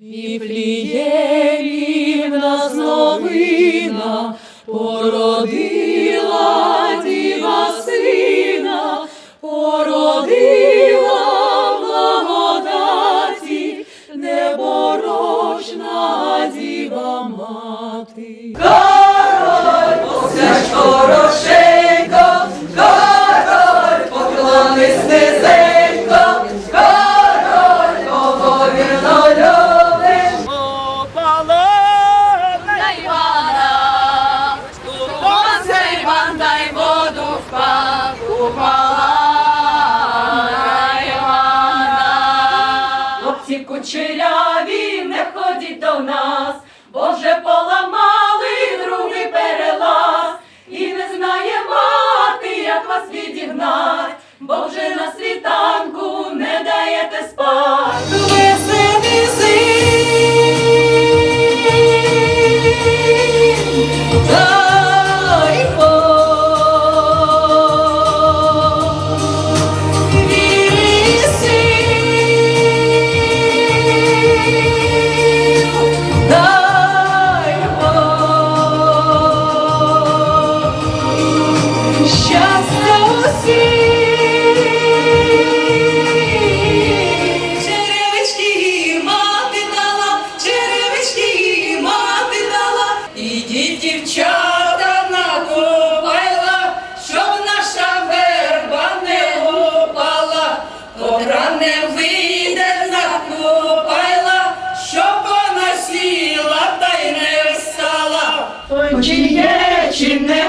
Віфліємі в нас новина породила діва сина, породила благодаті, непорочна діва мати. Король, все ж хорошенько, кучеряві, не ходіть до нас, бо вже поламали другий перелаз, і не знає мати, як вас відігнать, бо вже на світанку ідіть, дівчата, накопайла, щоб наша верба не упала, добра не вийде накопайла, щоб вона сіла та й не встала. Чи є, чи нема,